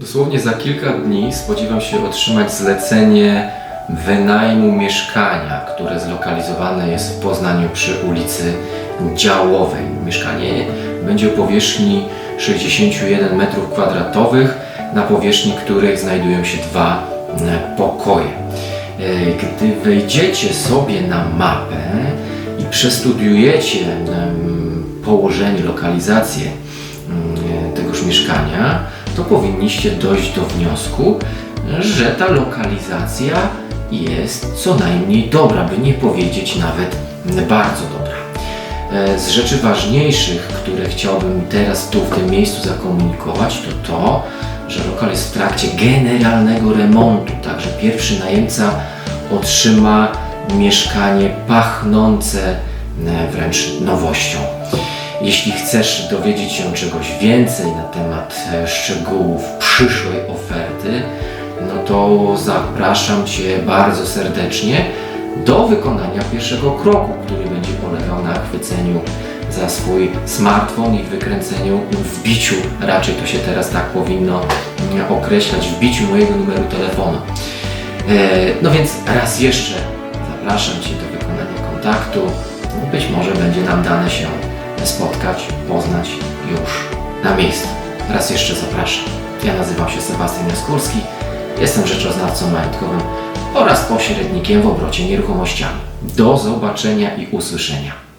Dosłownie za kilka dni spodziewam się otrzymać zlecenie wynajmu mieszkania, które zlokalizowane jest w Poznaniu przy ulicy Działowej. Mieszkanie będzie o powierzchni 61 m2, na powierzchni której znajdują się dwa e, pokoje. E, Gdy wejdziecie sobie na mapę i przestudiujecie położenie, lokalizację mm, tegoż mieszkania, to powinniście dojść do wniosku, że ta lokalizacja jest co najmniej dobra, by nie powiedzieć nawet bardzo dobra. E, Z rzeczy ważniejszych, które chciałbym teraz tu w tym miejscu zakomunikować, to to, że lokal jest w trakcie generalnego remontu, także pierwszy najemca otrzyma mieszkanie pachnące e, wręcz nowością. Jeśli chcesz dowiedzieć się czegoś więcej na temat e, szczegółów przyszłej oferty, no to zapraszam Cię bardzo serdecznie do wykonania pierwszego kroku, który będzie polegał na chwyceniu za swój smartfon i wykręceniu, wbiciu, raczej to się teraz tak powinno mm, określać, wbiciu mojego numeru telefonu. E, No więc raz jeszcze zapraszam Cię do wykonania kontaktu. Być może będzie nam dane się spotkać, poznać już na miejscu. Raz jeszcze zapraszam. Ja nazywam się Sebastian Jaskórski, jestem rzeczoznawcą majątkowym oraz pośrednikiem w obrocie nieruchomościami. Do zobaczenia i usłyszenia.